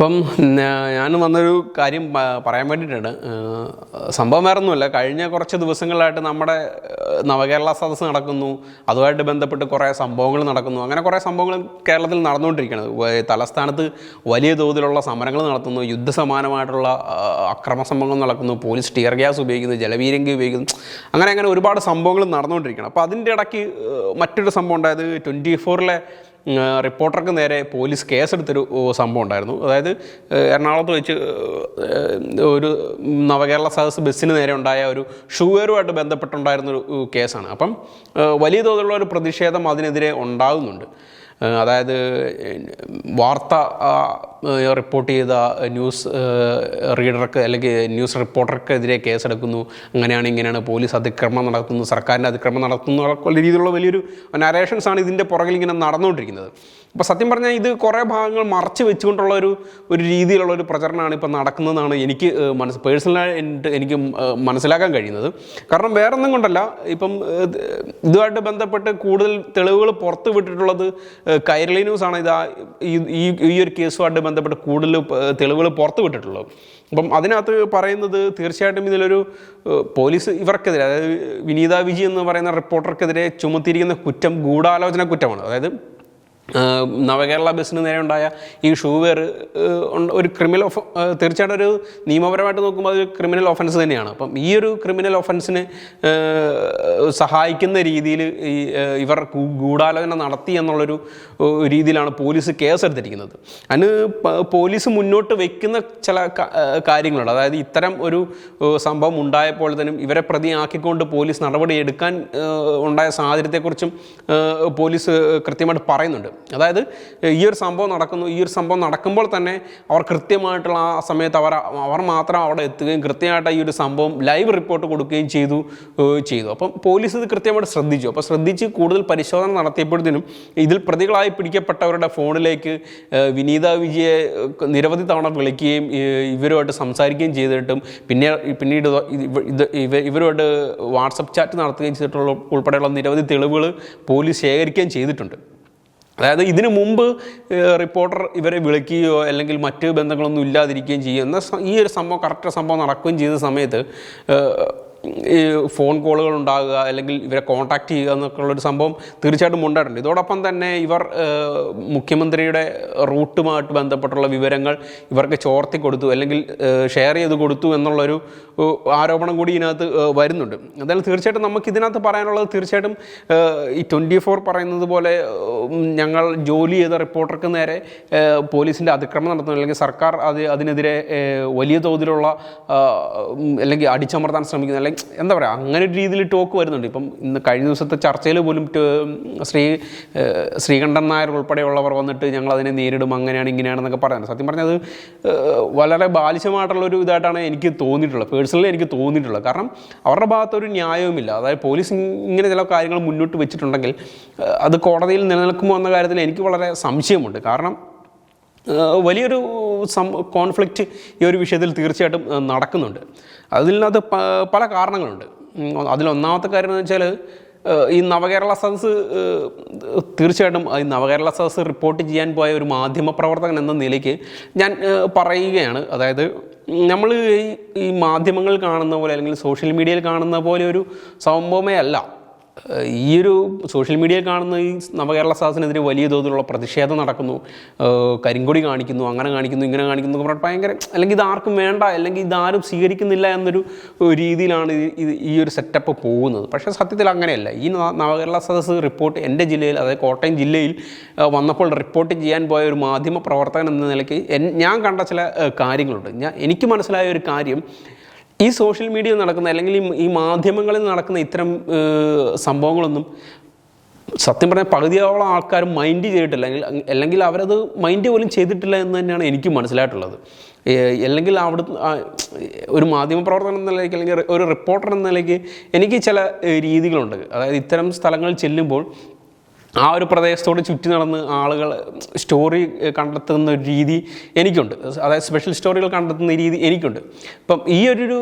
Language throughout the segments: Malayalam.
അപ്പം ഞാൻ വന്നൊരു കാര്യം പറയാൻ വേണ്ടിയിട്ടാണ്. സംഭവം വേറെ ഒന്നുമില്ല കഴിഞ്ഞ കുറച്ച് ദിവസങ്ങളായിട്ട് നമ്മുടെ നവകേരള സദസ്സ് നടക്കുന്നു. അതുമായിട്ട് ബന്ധപ്പെട്ട് കുറേ സംഭവങ്ങൾ നടക്കുന്നു. അങ്ങനെ കുറേ സംഭവങ്ങൾ കേരളത്തിൽ നടന്നുകൊണ്ടിരിക്കുകയാണ്. തലസ്ഥാനത്ത് വലിയ തോതിലുള്ള സമരങ്ങൾ നടത്തുന്നു. യുദ്ധസമാനമായിട്ടുള്ള അക്രമ സംഭവങ്ങൾ നടക്കുന്നു. പോലീസ് ടിയർ ഗ്യാസ് ഉപയോഗിക്കുന്നു. ജലവീരങ്കി ഉപയോഗിക്കുന്നു. അങ്ങനെ അങ്ങനെ ഒരുപാട് സംഭവങ്ങൾ നടന്നുകൊണ്ടിരിക്കുകയാണ്. അപ്പോൾ അതിന്റെ ഇടയ്ക്ക് മറ്റൊരു സംഭവം ഉണ്ടായത് ട്വന്റി ഫോറിലെ റിപ്പോർട്ടർക്ക് നേരെ പോലീസ് കേസെടുത്തൊരു സംഭവം ഉണ്ടായിരുന്നു. അതായത് എറണാകുളത്ത് വെച്ച് ഒരു നവകേരള സദസ് ബസ്സിന് നേരെ ഉണ്ടായ ഒരു ഷുഗറുമായിട്ട് ബന്ധപ്പെട്ടുണ്ടായിരുന്നൊരു കേസാണ്. അപ്പം വലിയ തോതിലുള്ള ഒരു പ്രതിഷേധം അതിനെതിരെ ഉണ്ടാകുന്നുണ്ട്. അതായത് വാർത്ത റിപ്പോർട്ട് ചെയ്ത ന്യൂസ് റീഡർക്ക് അല്ലെങ്കിൽ ന്യൂസ് റിപ്പോർട്ടർക്കെതിരെ കേസെടുക്കുന്നു. അങ്ങനെയാണ് ഇങ്ങനെയാണ് പോലീസ് അതിക്രമം നടത്തുന്നു സർക്കാരിന്റെ അതിക്രമം നടത്തുന്നു രീതിയിലുള്ള വലിയൊരു നരേഷൻസ് ആണ് ഇതിന്റെ പുറകിൽ ഇങ്ങനെ നടന്നുകൊണ്ടിരിക്കുന്നത്. അപ്പോൾ സത്യം പറഞ്ഞാൽ ഇത് കുറേ ഭാഗങ്ങൾ മറച്ചു വെച്ചുകൊണ്ടുള്ള ഒരു ഒരു രീതിയിലുള്ള ഒരു പ്രചരണമാണ് ഇപ്പോൾ നടക്കുന്നതെന്നാണ് എനിക്ക് മനസ്സ് പേഴ്സണലായിട്ട് എനിക്ക് മനസ്സിലാക്കാൻ കഴിയുന്നത്. കാരണം വേറൊന്നും കൊണ്ടല്ല ഇപ്പം ഇതുമായിട്ട് ബന്ധപ്പെട്ട് കൂടുതൽ തെളിവുകൾ പുറത്ത് വിട്ടിട്ടുള്ളത് കൈരളി ന്യൂസാണ് ഇതാ ഈ ഈ- ഒരു കേസുമായിട്ട് ബന്ധപ്പെട്ട് കൂടുതൽ തെളിവുകൾ പുറത്ത് വിട്ടിട്ടുള്ളത്. അപ്പം അതിനകത്ത് പറയുന്നത് തീർച്ചയായിട്ടും ഇതിലൊരു പോലീസ് ഇവർക്കെതിരെ അതായത് വിനീത വിജി എന്ന് പറയുന്ന റിപ്പോർട്ടർക്കെതിരെ ചുമത്തിയിരിക്കുന്ന കുറ്റം ഗൂഢാലോചന കുറ്റമാണ്. അതായത് നവകേരള ബസ്സിന് നേരെ ഉണ്ടായ ഈ ഷൂവേർ ഒരു ക്രിമിനൽ ഒഫ തീർച്ചയായിട്ടും ഒരു നിയമപരമായിട്ട് നോക്കുമ്പോൾ അതൊരു ക്രിമിനൽ ഒഫൻസ് തന്നെയാണ്. അപ്പം ഈ ഒരു ക്രിമിനൽ ഒഫൻസിന് സഹായിക്കുന്ന രീതിയിൽ ഇവർ ഗൂഢാലോചന നടത്തി എന്നുള്ളൊരു രീതിയിലാണ് പോലീസ് കേസെടുത്തിരിക്കുന്നത്. അതിന് പ- പോലീസ് മുന്നോട്ട് വയ്ക്കുന്ന ചില കാര്യങ്ങളുണ്ട്. അതായത് ഇത്തരം ഒരു സംഭവം ഉണ്ടായപ്പോൾ തന്നെ ഇവരെ പ്രതിയാക്കിക്കൊണ്ട് പോലീസ് നടപടി എടുക്കാൻ ഉണ്ടായ സാഹചര്യത്തെക്കുറിച്ചും പോലീസ് കൃത്യമായിട്ട് പറയുന്നുണ്ട്. അതായത് ഈ ഒരു സംഭവം നടക്കുന്നു ഈ ഒരു സംഭവം നടക്കുമ്പോൾ തന്നെ അവർ കൃത്യമായിട്ടുള്ള ആ സമയത്ത് അവർ അവർ മാത്രം അവിടെ എത്തുകയും കൃത്യമായിട്ട് ഈ ഒരു സംഭവം ലൈവ് റിപ്പോർട്ട് കൊടുക്കുകയും ചെയ്തു ചെയ്തു. അപ്പം പോലീസ് ഇത് കൃത്യമായിട്ട് ശ്രദ്ധിച്ചു. അപ്പോൾ ശ്രദ്ധിച്ച് കൂടുതൽ പരിശോധന നടത്തിയപ്പോഴത്തേനും ഇതിൽ പ്രതികളായി പിടിക്കപ്പെട്ടവരുടെ ഫോണിലേക്ക് വിനീത വിജയെ നിരവധി തവണ വിളിക്കുകയും ഇവരുമായിട്ട് സംസാരിക്കുകയും ചെയ്തിട്ടും പിന്നെ പിന്നീട് ഇത് ഇവ- ഇത് ഇവ- ഇവരുമായിട്ട് വാട്സപ്പ് ചാറ്റ് നടത്തുകയും ചെയ്തിട്ടുള്ള ഉൾപ്പെടെയുള്ള നിരവധി തെളിവുകൾ പോലീസ് ശേഖരിക്കുകയും ചെയ്തിട്ടുണ്ട്. അതായത് ഇതിനു മുമ്പ് റിപ്പോർട്ടർ ഇവരെ വിളിക്കുകയോ അല്ലെങ്കിൽ മറ്റ് ബന്ധങ്ങളൊന്നും ഇല്ലാതിരിക്കുകയും ചെയ്യും എന്നാൽ ഈ ഒരു സംഭവം കറക്റ്റ് സംഭവം നടക്കുകയും ചെയ്ത സമയത്ത് ഈ ഫോൺ കോളുകൾ ഉണ്ടാകുക അല്ലെങ്കിൽ ഇവരെ കോൺടാക്റ്റ് ചെയ്യുക എന്നൊക്കെ ഉള്ളൊരു സംഭവം തീർച്ചയായിട്ടും ഉണ്ടായിട്ടുണ്ട്. ഇതോടൊപ്പം തന്നെ ഇവർ മുഖ്യമന്ത്രിയുടെ റൂട്ടുമായിട്ട് ബന്ധപ്പെട്ടുള്ള വിവരങ്ങൾ ഇവർക്ക് ചോർത്തി കൊടുത്തു അല്ലെങ്കിൽ ഷെയർ ചെയ്ത് കൊടുത്തു എന്നുള്ളൊരു ആരോപണം കൂടി ഇതിനകത്ത് വരുന്നുണ്ട്. എന്തായാലും തീർച്ചയായിട്ടും നമുക്ക് ഇതിനകത്ത് പറയാനുള്ളത് തീർച്ചയായിട്ടും ഈ ട്വന്റി ഫോർ പറയുന്നത് പോലെ ഞങ്ങൾ ജോലി ചെയ്ത റിപ്പോർട്ടർക്ക് നേരെ പോലീസിന്റെ അതിക്രമം നടത്തുന്നു. അല്ലെങ്കിൽ സർക്കാർ അത് അതിനെതിരെ വലിയ തോതിലുള്ള അല്ലെങ്കിൽ അടിച്ചമർത്താൻ ശ്രമിക്കുന്നു. അല്ലെങ്കിൽ എന്താ പറയുക അങ്ങനെ ഒരു രീതിയിൽ ടോക്ക് വരുന്നുണ്ട്. ഇപ്പം ഇന്ന് കഴിഞ്ഞ ദിവസത്തെ ചർച്ചയിൽ പോലും ശ്രീ ശ്രീകണ്ഠൻ നായർ ഉൾപ്പെടെയുള്ളവർ വന്നിട്ട് ഞങ്ങൾ അതിനെ നേരിടും അങ്ങനെയാണ് ഇങ്ങനെയാണെന്നൊക്കെ പറയുന്നത്. സത്യം പറഞ്ഞത് അത് വളരെ ബാലിശമായിട്ടുള്ളൊരു ഇതായിട്ടാണ് എനിക്ക് തോന്നിയിട്ടുള്ളത്. പേഴ്സണലി എനിക്ക് തോന്നിയിട്ടുള്ളത്. കാരണം അവരുടെ ഭാഗത്തൊരു ന്യായവുമില്ല. അതായത് പോലീസ് ഇങ്ങനെ ചില കാര്യങ്ങൾ മുന്നോട്ട് വെച്ചിട്ടുണ്ടെങ്കിൽ അത് കോടതിയിൽ നിലനിൽക്കുമോ എന്ന കാര്യത്തിൽ എനിക്ക് വളരെ സംശയമുണ്ട്. കാരണം വലിയൊരു സം കോൺഫ്ലിക്റ്റ് ഈ ഒരു വിഷയത്തിൽ തീർച്ചയായിട്ടും നടക്കുന്നുണ്ട്. അതിനകത്ത് പല കാരണങ്ങളുണ്ട്. അതിലൊന്നാമത്തെ കാര്യം എന്ന് വെച്ചാൽ ഈ നവകേരള സദസ് തീർച്ചയായിട്ടും ഈ നവകേരള സദസ് റിപ്പോർട്ട് ചെയ്യാൻ പോയ ഒരു മാധ്യമ പ്രവർത്തകൻ എന്ന നിലയ്ക്ക് ഞാൻ പറയുകയാണ്. അതായത് നമ്മൾ ഈ മാധ്യമങ്ങൾ കാണുന്ന പോലെ അല്ലെങ്കിൽ സോഷ്യൽ മീഡിയയിൽ കാണുന്ന പോലെ ഒരു സംഭവമേ അല്ല. ഈ ഒരു സോഷ്യൽ മീഡിയ കാണുന്ന ഈ നവകേരള സദസ്സിനെതിരെ വലിയ തോതിലുള്ള പ്രതിഷേധം നടക്കുന്നു. കരിങ്കൊടി കാണിക്കുന്നു അങ്ങനെ കാണിക്കുന്നു ഇങ്ങനെ കാണിക്കുന്നു എന്ന് പറഞ്ഞിട്ട് ഭയങ്കര അല്ലെങ്കിൽ ഇത് ആർക്കും വേണ്ട അല്ലെങ്കിൽ ഇതാരും സ്വീകരിക്കുന്നില്ല എന്നൊരു രീതിയിലാണ് ഇത് ഈ ഒരു സെറ്റപ്പ് പോകുന്നത്. പക്ഷേ സത്യത്തിൽ അങ്ങനെയല്ല. ഈ നവകേരള സദസ്സ് റിപ്പോർട്ട് എന്റെ ജില്ലയിൽ അതായത് കോട്ടയം ജില്ലയിൽ വന്നപ്പോൾ റിപ്പോർട്ട് ചെയ്യാൻ പോയ ഒരു മാധ്യമ പ്രവർത്തകൻ എന്ന നിലയ്ക്ക് ഞാൻ കണ്ട ചില കാര്യങ്ങളുണ്ട്. ഞാൻ എനിക്ക് മനസ്സിലായ ഒരു കാര്യം ഈ സോഷ്യൽ മീഡിയയിൽ നടക്കുന്ന അല്ലെങ്കിൽ ഈ- ഈ മാധ്യമങ്ങളിൽ നടക്കുന്ന ഇത്തരം സംഭവങ്ങളൊന്നും സത്യം പറഞ്ഞാൽ പകുതിയോളം ആൾക്കാർ മൈൻഡ് ചെയ്തിട്ടില്ല. അല്ലെങ്കിൽ അല്ലെങ്കിൽ അവരത് മൈൻഡ് പോലും ചെയ്തിട്ടില്ല എന്ന് തന്നെയാണ് എനിക്ക് മനസ്സിലായിട്ടുള്ളത്. അല്ലെങ്കിൽ അവിടെ ഒരു മാധ്യമപ്രവർത്തകൻ എന്ന നിലയ്ക്ക് അല്ലെങ്കിൽ ഒരു റിപ്പോർട്ടർ എന്ന നിലയ്ക്ക് എനിക്ക് ചില രീതികളുണ്ട്. അതായത് ഇത്തരം സ്ഥലങ്ങളിൽ ചെല്ലുമ്പോൾ ആ ഒരു പ്രദേശത്തോട് ചുറ്റി നടന്ന് ആളുകൾ സ്റ്റോറി കണ്ടെത്തുന്ന ഒരു രീതി എനിക്കുണ്ട്. അതായത് സ്പെഷ്യൽ സ്റ്റോറികൾ കണ്ടെത്തുന്ന രീതി എനിക്കുണ്ട്. അപ്പം ഈ ഒരു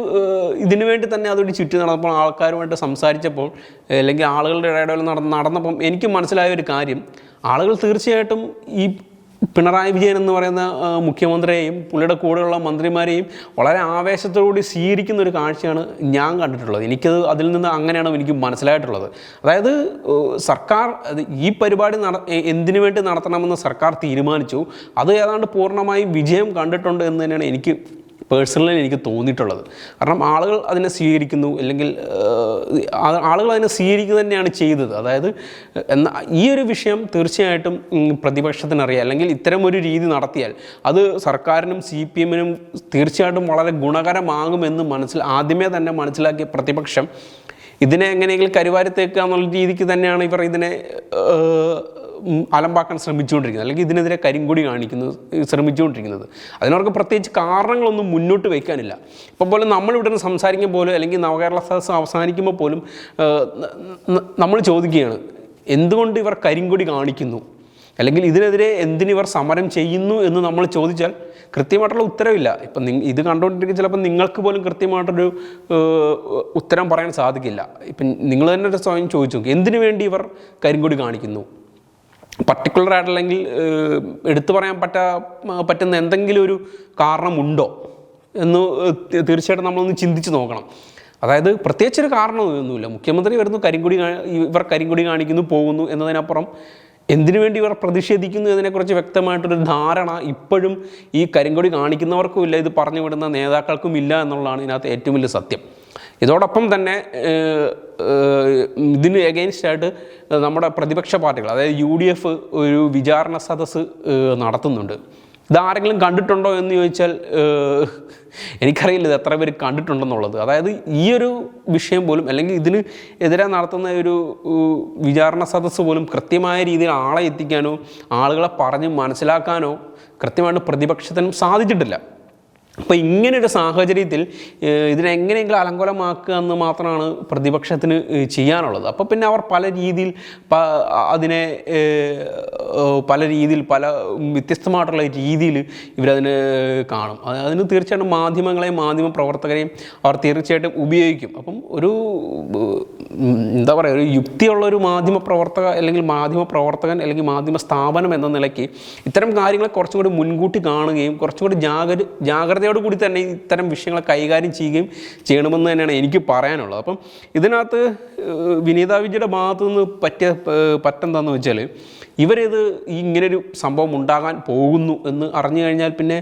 ഇതിനു വേണ്ടി തന്നെ അതൊരു ചുറ്റി നടന്നപ്പോൾ ആൾക്കാരുമായിട്ട് സംസാരിച്ചപ്പോൾ അല്ലെങ്കിൽ ആളുകളുടെ ഇടയിൽ നടന്ന നടന്നപ്പം എനിക്ക് മനസ്സിലായ ഒരു കാര്യം ആളുകൾ തീർച്ചയായിട്ടും ഈ പിണറായി വിജയൻ എന്ന് പറയുന്ന മുഖ്യമന്ത്രിയെയും പുള്ളിയുടെ കൂടെയുള്ള മന്ത്രിമാരെയും വളരെ ആവേശത്തോടുകൂടി സ്വീകരിക്കുന്ന ഒരു കാഴ്ചയാണ് ഞാൻ കണ്ടിട്ടുള്ളത്. എനിക്കത് അതിൽ നിന്ന് അങ്ങനെയാണ് എനിക്ക് മനസ്സിലായിട്ടുള്ളത്. അതായത് സർക്കാർ ഈ പരിപാടി നട എന്തിനു വേണ്ടി നടത്തണമെന്ന് സർക്കാർ തീരുമാനിച്ചു. അത് ഏതാണ്ട് പൂർണമായും വിജയം കണ്ടിട്ടുണ്ട് എന്ന് തന്നെയാണ് എനിക്ക് പേഴ്സണലി എനിക്ക് തോന്നിയിട്ടുള്ളത്. കാരണം ആളുകൾ അതിനെ സ്വീകരിക്കുന്നു അല്ലെങ്കിൽ ആളുകൾ അതിനെ സ്വീകരിക്കുക തന്നെയാണ് ചെയ്തത്. അതായത് എന്നാൽ ഈ ഒരു വിഷയം തീർച്ചയായിട്ടും പ്രതിപക്ഷത്തിന് പ്രതിപക്ഷത്തിനറിയാം. അല്ലെങ്കിൽ ഇത്തരം ഒരു രീതി നടത്തിയാൽ അത് സർക്കാരിനും സി പി എമ്മിനും തീർച്ചയായിട്ടും വളരെ ഗുണകരമാകുമെന്ന് മനസ്സിൽ ആദ്യമേ തന്നെ മനസ്സിലാക്കിയ പ്രതിപക്ഷം ഇതിനെ എങ്ങനെയെങ്കിലും കരുവാരി തേക്കുക എന്നുള്ള രീതിക്ക് തന്നെയാണ് ഇവർ ഇതിനെ അലമ്പാക്കാൻ ശ്രമിച്ചുകൊണ്ടിരിക്കുന്നത് അല്ലെങ്കിൽ ഇതിനെതിരെ കരിങ്കൊടി കാണിക്കുന്നത് ശ്രമിച്ചുകൊണ്ടിരിക്കുന്നത്. അതിനവർക്ക് പ്രത്യേകിച്ച് കാരണങ്ങളൊന്നും മുന്നോട്ട് വയ്ക്കാനില്ല. ഇപ്പം പോലും നമ്മളിവിടെ സംസാരിക്കുമ്പോൾ പോലും അല്ലെങ്കിൽ നവകേരള സദസ്സ് അവസാനിക്കുമ്പോൾ പോലും നമ്മൾ ചോദിക്കുകയാണ് എന്തുകൊണ്ട് ഇവർ കരിങ്കൊടി കാണിക്കുന്നു? അല്ലെങ്കിൽ ഇതിനെതിരെ എന്തിനിവർ സമരം ചെയ്യുന്നു എന്ന് നമ്മൾ ചോദിച്ചാൽ കൃത്യമായിട്ടുള്ള ഉത്തരവില്ല. ഇപ്പം നി ഇത് കണ്ടുകൊണ്ടിരിക്കുന്ന ചിലപ്പോൾ നിങ്ങൾക്ക് പോലും കൃത്യമായിട്ടൊരു ഉത്തരം പറയാൻ സാധിക്കില്ല. ഇപ്പം നിങ്ങൾ തന്നെ ഒരു സ്വയം ചോദിച്ചു എന്തിനു വേണ്ടി ഇവർ കരിങ്കൊടി കാണിക്കുന്നു? പർട്ടിക്കുലർ ആയിട്ടല്ലെങ്കിൽ എടുത്തു പറയാൻ പറ്റ പറ്റുന്ന എന്തെങ്കിലും ഒരു കാരണമുണ്ടോ എന്ന് തീർച്ചയായിട്ടും നമ്മളൊന്ന് ചിന്തിച്ച് നോക്കണം. അതായത് പ്രത്യേകിച്ചൊരു കാരണമൊന്നുമില്ല. മുഖ്യമന്ത്രി വരുന്നു കരിങ്കുടി ഇവർ കരിങ്കുടി കാണിക്കുന്നു പോകുന്നു എന്നതിനപ്പുറം എന്തിനു വേണ്ടി ഇവർ പ്രതിഷേധിക്കുന്നു എന്നതിനെക്കുറിച്ച് വ്യക്തമായിട്ടൊരു ധാരണ ഇപ്പോഴും ഈ കരിങ്കൊടി കാണിക്കുന്നവർക്കും ഇല്ല ഇത് പറഞ്ഞു വിടുന്ന നേതാക്കൾക്കും ഇല്ല എന്നുള്ളതാണ് ഇതിനകത്ത് ഏറ്റവും വലിയ സത്യം. ഇതോടൊപ്പം തന്നെ ഇതിന് എഗെയിൻസ്റ്റ് ആയിട്ട് നമ്മുടെ പ്രതിപക്ഷ പാർട്ടികൾ അതായത് യു ഡി എഫ് ഒരു വിചാരണ സദസ്സ് നടത്തുന്നുണ്ട്. ഇതാരെങ്കിലും കണ്ടിട്ടുണ്ടോ എന്ന് ചോദിച്ചാൽ എനിക്കറിയില്ല ഇത് എത്ര പേര് കണ്ടിട്ടുണ്ടെന്നുള്ളത്. അതായത് ഈ ഒരു വിഷയം പോലും അല്ലെങ്കിൽ ഇതിന് എതിരെ നടത്തുന്ന ഒരു വിചാരണ സദസ്സ് പോലും കൃത്യമായ രീതിയിൽ ആളെ എത്തിക്കാനോ ആളുകളെ പറഞ്ഞ് മനസ്സിലാക്കാനോ കൃത്യമായിട്ട് പ്രതിപക്ഷത്തിനും സാധിച്ചിട്ടില്ല. അപ്പോൾ ഇങ്ങനൊരു സാഹചര്യത്തിൽ ഇതിനെങ്ങനെയെങ്കിലും അലങ്കോലമാക്കുക എന്ന് മാത്രമാണ് പ്രതിപക്ഷത്തിന് ചെയ്യാനുള്ളത്. അപ്പോൾ പിന്നെ അവർ പല രീതിയിൽ അതിനെ പല രീതിയിൽ പല വ്യത്യസ്തമായിട്ടുള്ള രീതിയിൽ ഇവരതിനെ കാണും. അത് അതിന് തീർച്ചയായിട്ടും മാധ്യമങ്ങളെയും മാധ്യമ പ്രവർത്തകരെയും അവർ തീർച്ചയായിട്ടും ഉപയോഗിക്കും. അപ്പം ഒരു എന്താ പറയുക ഒരു യുക്തിയുള്ള ഒരു മാധ്യമ പ്രവർത്തക അല്ലെങ്കിൽ മാധ്യമ പ്രവർത്തകൻ അല്ലെങ്കിൽ മാധ്യമ സ്ഥാപനം എന്ന നിലയ്ക്ക് ഇത്തരം കാര്യങ്ങളെ കുറച്ചും കൂടി മുൻകൂട്ടി കാണുകയും കുറച്ചും കൂടി ജാഗര ജാഗ്രതയോട് കൂടി തന്നെ ഇത്തരം വിഷയങ്ങളെ കൈകാര്യം ചെയ്യുകയും ചെയ്യണമെന്ന് തന്നെയാണ് എനിക്ക് പറയാനുള്ളത്. അപ്പം ഇതിനകത്ത് വിനീത വിജയുടെ ഭാഗത്തു നിന്ന് പറ്റിയ പറ്റെന്താന്ന് വെച്ചാൽ ഇവരിത് ഇങ്ങനൊരു സംഭവം ഉണ്ടാകാൻ പോകുന്നു എന്ന് അറിഞ്ഞു കഴിഞ്ഞാൽ പിന്നെ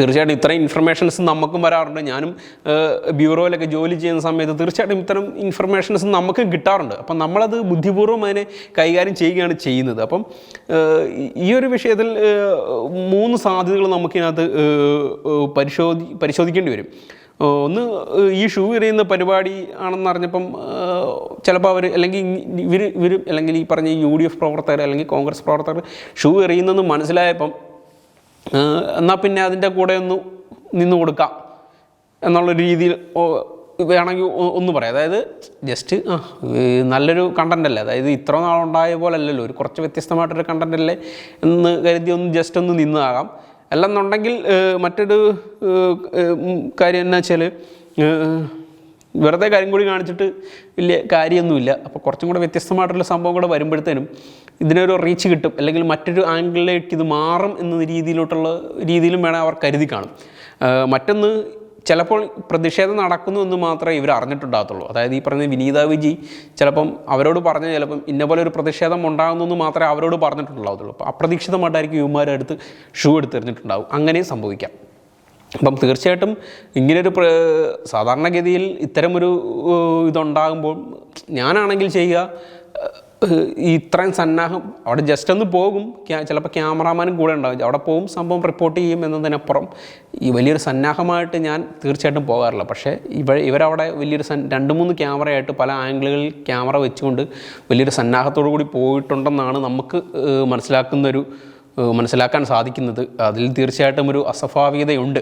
തീർച്ചയായിട്ടും ഇത്രയും ഇൻഫർമേഷൻസ് നമുക്കും വരാറുണ്ട്. ഞാനും ബ്യൂറോയിലൊക്കെ ജോലി ചെയ്യുന്ന സമയത്ത് തീർച്ചയായിട്ടും ഇത്തരം ഇൻഫർമേഷൻസ് നമുക്ക് കിട്ടാറുണ്ട്. അപ്പം നമ്മളത് ബുദ്ധിപൂർവം അതിനെ കൈകാര്യം ചെയ്യുകയാണ് ചെയ്യുന്നത്. അപ്പം ഈ- ഒരു വിഷയത്തിൽ മൂന്ന് സാധ്യതകൾ നമുക്കിതിനകത്ത് പരിശോധി പരിശോധിക്കേണ്ടി വരും. ഒന്ന് ഈ ഷൂ എറിയുന്ന പരിപാടി ആണെന്ന് അറിഞ്ഞപ്പം ചിലപ്പോൾ അവർ അല്ലെങ്കിൽ ഇവർ ഇവർ അല്ലെങ്കിൽ ഈ പറഞ്ഞ യു ഡി എഫ് പ്രവർത്തകർ അല്ലെങ്കിൽ കോൺഗ്രസ് പ്രവർത്തകർ ഷൂ എറിയുന്നെന്ന് മനസ്സിലായപ്പം എന്നാൽ പിന്നെ അതിന്റെ കൂടെ ഒന്ന് നിന്ന് കൊടുക്കാം എന്നുള്ള രീതിയിൽ വേണമെങ്കിൽ ഒന്ന് പറയാം. അതായത് ജസ്റ്റ് ആ നല്ലൊരു കണ്ടന്റ് അല്ലേ? അതായത് ഇത്ര നാളുണ്ടായ പോലെ അല്ലല്ലോ ഒരു കുറച്ച് വ്യത്യസ്തമായിട്ടൊരു കണ്ടന്റ് അല്ലേ എന്ന് കരുതി ഒന്ന് ജസ്റ്റ് ഒന്ന് നിന്നതാകാം. അല്ലെന്നുണ്ടെങ്കിൽ മറ്റൊരു കാര്യം എന്നാ വെച്ചാൽ വെറുതെ കാര്യം കൂടി കാണിച്ചിട്ട് വലിയ കാര്യമൊന്നുമില്ല. അപ്പോൾ കുറച്ചും കൂടെ വ്യത്യസ്തമായിട്ടുള്ള സംഭവം കൂടെ വരുമ്പോഴത്തേനും ഇതിനൊരു റീച്ച് കിട്ടും. അല്ലെങ്കിൽ മറ്റൊരു ആംഗിളിലേക്ക് ഇത് മാറും എന്ന രീതിയിലോട്ടുള്ള രീതിയിലും വേണം അവർ കരുതി കാണും. മറ്റൊന്ന് ചിലപ്പോൾ പ്രതിഷേധം നടക്കുന്നു എന്ന് മാത്രമേ ഇവർ അറിഞ്ഞിട്ടുണ്ടാകത്തുള്ളൂ. അതായത് ഈ പറഞ്ഞ വിനീത വിജി ചിലപ്പം അവരോട് പറഞ്ഞ ചിലപ്പം ഇന്ന പോലെ ഒരു പ്രതിഷേധം ഉണ്ടാകുന്നു മാത്രമേ അവരോട് പറഞ്ഞിട്ടുണ്ടാകത്തുള്ളൂ. അപ്പോൾ അപ്രതീക്ഷിതമായിട്ടായിരിക്കും യുവമാരുടെ അടുത്ത് ഷൂ എടുത്തെറിഞ്ഞിട്ടുണ്ടാവും അങ്ങനെയും സംഭവിക്കാം. അപ്പം തീർച്ചയായിട്ടും ഇങ്ങനൊരു സാധാരണഗതിയിൽ ഇത്തരമൊരു ഇതുണ്ടാകുമ്പോൾ ഞാനാണെങ്കിൽ ചെയ്യുക ഇത്രയും സന്നാഹം അവിടെ ജസ്റ്റ് ഒന്ന് പോകും. ചിലപ്പോൾ ക്യാമറാമാനും കൂടെ ഉണ്ടാവും. അവിടെ പോകും സംഭവം റിപ്പോർട്ട് ചെയ്യും എന്നതിനപ്പുറം ഈ വലിയൊരു സന്നാഹമായിട്ട് ഞാൻ തീർച്ചയായിട്ടും പോകാറില്ല. പക്ഷേ ഇവ ഇവരവിടെ വലിയൊരു സൻ രണ്ട് മൂന്ന് ക്യാമറയായിട്ട് പല ആംഗിളുകളിൽ ക്യാമറ വെച്ചുകൊണ്ട് വലിയൊരു സന്നാഹത്തോടു കൂടി പോയിട്ടുണ്ടെന്നാണ് നമുക്ക് മനസ്സിലാക്കുന്നൊരു മനസ്സിലാക്കാൻ സാധിക്കുന്നത്. അതിൽ തീർച്ചയായിട്ടും ഒരു അസ്വാഭാവികതയുണ്ട്.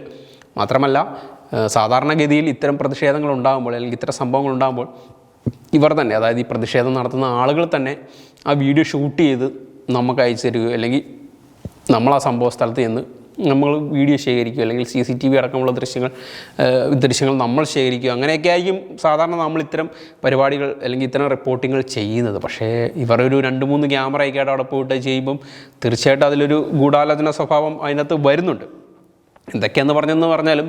മാത്രമല്ല സാധാരണഗതിയിൽ ഇത്തരം പ്രതിഷേധങ്ങൾ ഉണ്ടാകുമ്പോൾ അല്ലെങ്കിൽ ഇത്തരം സംഭവങ്ങൾ ഉണ്ടാകുമ്പോൾ ഇവർ തന്നെ അതായത് ഈ പ്രതിഷേധം നടത്തുന്ന ആളുകൾ തന്നെ ആ വീഡിയോ ഷൂട്ട് ചെയ്ത് നമുക്ക് അയച്ചു തരികയോ അല്ലെങ്കിൽ നമ്മൾ ആ സംഭവ സ്ഥലത്ത് ചെന്ന് നമ്മൾ വീഡിയോ ശേഖരിക്കുക അല്ലെങ്കിൽ സി സി ടി വി അടക്കമുള്ള ദൃശ്യങ്ങൾ ദൃശ്യങ്ങൾ നമ്മൾ ശേഖരിക്കുക അങ്ങനെയൊക്കെ ആയിരിക്കും സാധാരണ നമ്മൾ ഇത്തരം പരിപാടികൾ അല്ലെങ്കിൽ ഇത്തരം റിപ്പോർട്ടിങ്ങൾ ചെയ്യുന്നത്. പക്ഷേ ഇവർ ഒരു രണ്ട് മൂന്ന് ക്യാമറയൊക്കെ ആയിട്ട് അവിടെ പോയിട്ട് ചെയ്യുമ്പം തീർച്ചയായിട്ടും അതിലൊരു ഗൂഢാലോചന സ്വഭാവം അതിനകത്ത് വരുന്നുണ്ട്. എന്തൊക്കെയെന്ന് പറഞ്ഞെന്ന് പറഞ്ഞാലും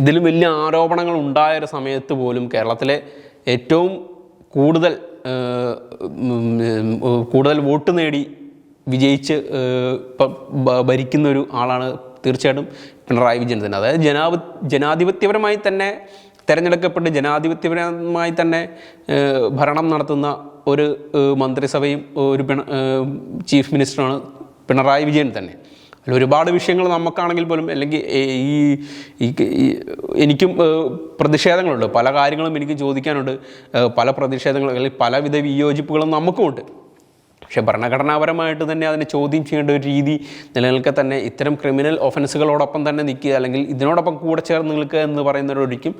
ഇതിലും വലിയ ആരോപണങ്ങൾ ഉണ്ടായ ഒരു സമയത്ത് പോലും കേരളത്തിലെ ഏറ്റവും കൂടുതൽ കൂടുതൽ വോട്ട് നേടി വിജയിച്ച് ഭരിക്കുന്ന ഒരു ആളാണ് തീർച്ചയായിട്ടും പിണറായി വിജയൻ തന്നെ. അതായത് ജനാ ജനാധിപത്യപരമായി തന്നെ തിരഞ്ഞെടുക്കപ്പെട്ട് ജനാധിപത്യപരമായി തന്നെ ഭരണം നടത്തുന്ന ഒരു മന്ത്രിസഭയും ഒരു ചീഫ് മിനിസ്റ്ററാണ് പിണറായി വിജയൻ തന്നെ. അതിൽ ഒരുപാട് വിഷയങ്ങൾ നമുക്കാണെങ്കിൽ പോലും അല്ലെങ്കിൽ ഈ എനിക്കും പ്രതിഷേധങ്ങളുണ്ട്. പല കാര്യങ്ങളും എനിക്ക് ചോദിക്കാനുണ്ട്. പല പ്രതിഷേധങ്ങളും അല്ലെങ്കിൽ പലവിധ വിയോജിപ്പുകളും നമുക്കുമുണ്ട്. പക്ഷേ ഭരണഘടനാപരമായിട്ട് തന്നെ അതിനെ ചോദ്യം ചെയ്യേണ്ട ഒരു രീതി നിലനിൽക്കെ തന്നെ ഇത്തരം ക്രിമിനൽ ഒഫൻസുകളോടൊപ്പം തന്നെ നിൽക്കുക അല്ലെങ്കിൽ ഇതിനോടൊപ്പം കൂടെ ചേർന്ന് നിൽക്കുക എന്ന് പറയുന്നവരൊരിക്കും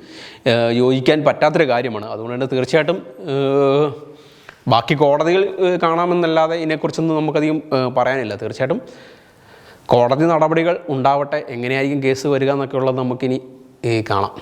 ഏഹ്, യോജിക്കാൻ പറ്റാത്തൊരു കാര്യമാണ്. അതുകൊണ്ട് തന്നെ തീർച്ചയായിട്ടും ബാക്കി കോടതികൾ കാണാമെന്നല്ലാതെ ഇതിനെക്കുറിച്ചൊന്നും നമുക്കധികം പറയാനില്ല. തീർച്ചയായിട്ടും കോടതി നടപടികൾ ഉണ്ടാവട്ടെ എങ്ങനെയായിരിക്കും കേസ് വരിക എന്നൊക്കെ ഉള്ളത് നമുക്കിനി കാണാം.